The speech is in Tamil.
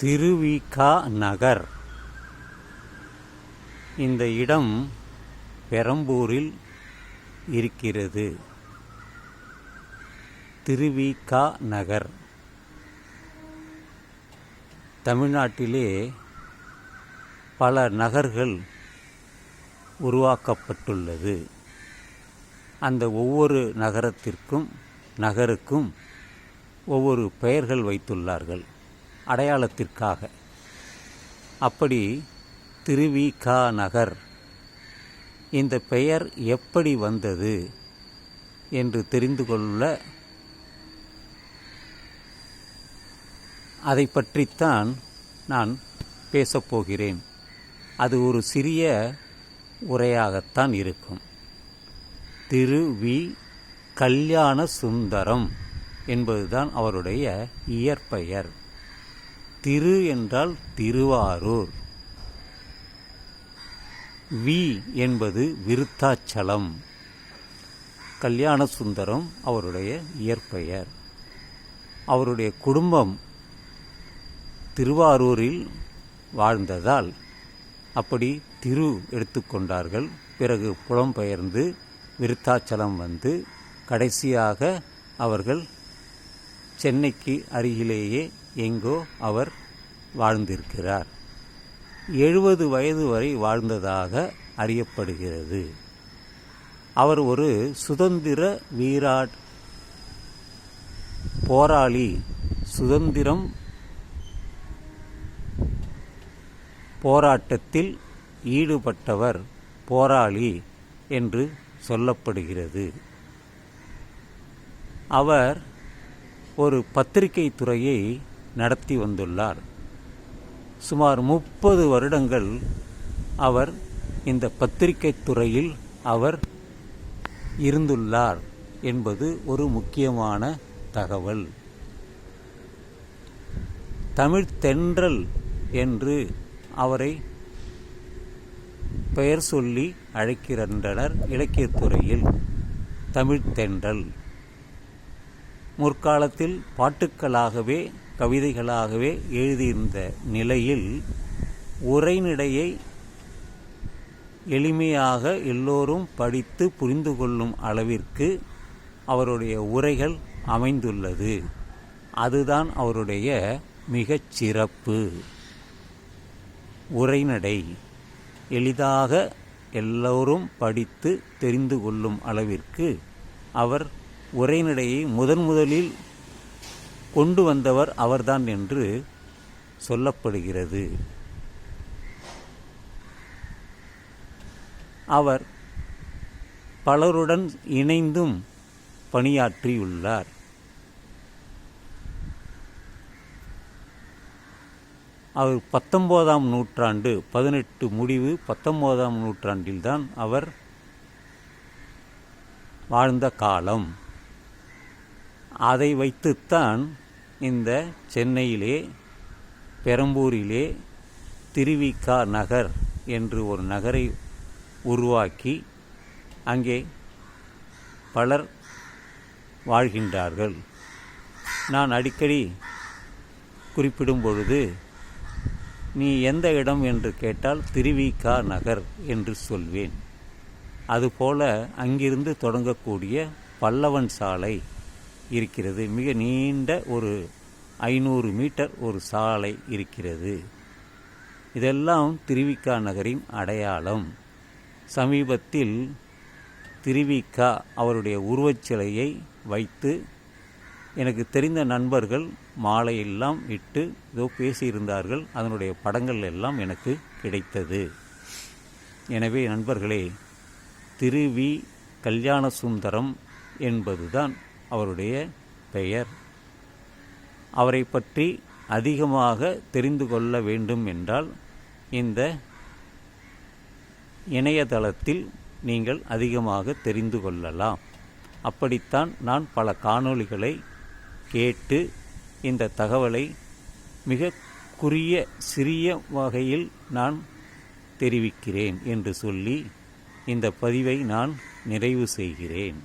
திருவிகா நகர். இந்த இடம் பெரம்பூரில் இருக்கிறது. திருவிகா நகர். தமிழ்நாட்டிலே பல நகர்கள் உருவாக்கப்பட்டுள்ளது. அந்த ஒவ்வொரு நகரத்திற்கும் நகருக்கும் ஒவ்வொரு பெயர்கள் வைத்துள்ளார்கள். அடையாளத்திற்காக. அப்படி திருவிகா நகர். இந்த பெயர் எப்படி வந்தது என்று தெரிந்து கொள்ள அதை பற்றித்தான் நான் பேசப்போகிறேன் அது ஒரு சிறிய உரையாகத்தான் இருக்கும். திரு வி கல்யாண சுந்தரம் என்பதுதான் அவருடைய இயற்பெயர். திரு என்றால் திருவாரூர். வி என்பது விருத்தாச்சலம். கல்யாண சுந்தரம் அவருடைய இயற்பெயர். அவருடைய குடும்பம் திருவாரூரில் வாழ்ந்ததால் அப்படி திரு எடுத்துக்கொண்டார்கள் பிறகு புலம்பெயர்ந்து விருத்தாச்சலம் வந்து கடைசியாக அவர்கள் சென்னைக்கு அருகிலேயே எங்கோ அவர் வாழ்ந்திருக்கிறார். எழுபது வயது வரை வாழ்ந்ததாக அறியப்படுகிறது. அவர் ஒரு சுதந்திர வீராட் போராளி சுதந்திரம் போராட்டத்தில் ஈடுபட்டவர் போராளி என்று சொல்லப்படுகிறது. அவர் ஒரு பத்திரிகை துறையை நடத்தி வந்துள்ளார். சுமார் முப்பது வருடங்கள் அவர் இந்த பத்திரிகை துறையில் அவர் இருந்துள்ளார் என்பது ஒரு முக்கியமான தகவல். தமிழ் தென்றல் என்று அவரை பெயர் சொல்லி அழைக்கின்றனர் இலக்கியத்துறையில் தமிழ் தென்றல் முற்காலத்தில் பாட்டுக்களாகவே கவிதைகளாகவே எழுதியிருந்த நிலையில் உரைநடையை எளிமையாக எல்லோரும் படித்து புரிந்து கொள்ளும் அளவிற்கு அவருடைய உரைகள் அமைந்துள்ளது. அதுதான் அவருடைய மிகச் சிறப்பு. உரைநடை எளிதாக எல்லோரும் படித்து தெரிந்து கொள்ளும் அளவிற்கு அவர் உரைநடையை முதன் முதலில் கொண்டு வந்தவர் அவர்தான் என்று சொல்லப்படுகிறது. அவர் பலருடன் இணைந்தும் பணியாற்றியுள்ளார். அவர் பத்தொம்போதாம் நூற்றாண்டு பதினெட்டு முடிவு பத்தொம்போதாம் நூற்றாண்டில்தான் அவர் வாழ்ந்த காலம். அதை வைத்துத்தான் இந்த சென்னையிலே பெரம்பூரிலே திருவிக்கா நகர் என்று ஒரு நகரை உருவாக்கி அங்கே பலர் வாழ்கின்றார்கள். நான் அடிக்கடி குறிப்பிடும் பொழுது நீ எந்த இடம் என்று கேட்டால் திருவிக்கா நகர் என்று சொல்வேன். அதுபோல அங்கிருந்து தொடங்கக்கூடிய பல்லவன் சாலை இருக்கிறது. மிக நீண்ட ஒரு ஐநூறு மீட்டர் ஒரு சாலை இருக்கிறது. இதெல்லாம் திருவிக்கா நகரின் அடையாளம். சமீபத்தில் திருவிக்கா அவருடைய உருவச்சிலையை வைத்து எனக்கு தெரிந்த நண்பர்கள் மாலையெல்லாம் இட்டு ஏதோ பேசியிருந்தார்கள். அதனுடைய படங்கள் எல்லாம் எனக்கு கிடைத்தது. எனவே நண்பர்களே திருவி கல்யாண சுந்தரம் என்பதுதான் அவருடைய பெயர். அவரை பற்றி அதிகமாக தெரிந்து கொள்ள வேண்டும் என்றால் இந்த இணையதளத்தில் நீங்கள் அதிகமாக தெரிந்து கொள்ளலாம். அப்படித்தான் நான் பல காணொளிகளை கேட்டு இந்த தகவலை மிக குறிய சிறிய வகையில் நான் தெரிவிக்கிறேன் என்று சொல்லி இந்த பதிவை நான் நிறைவு செய்கிறேன்.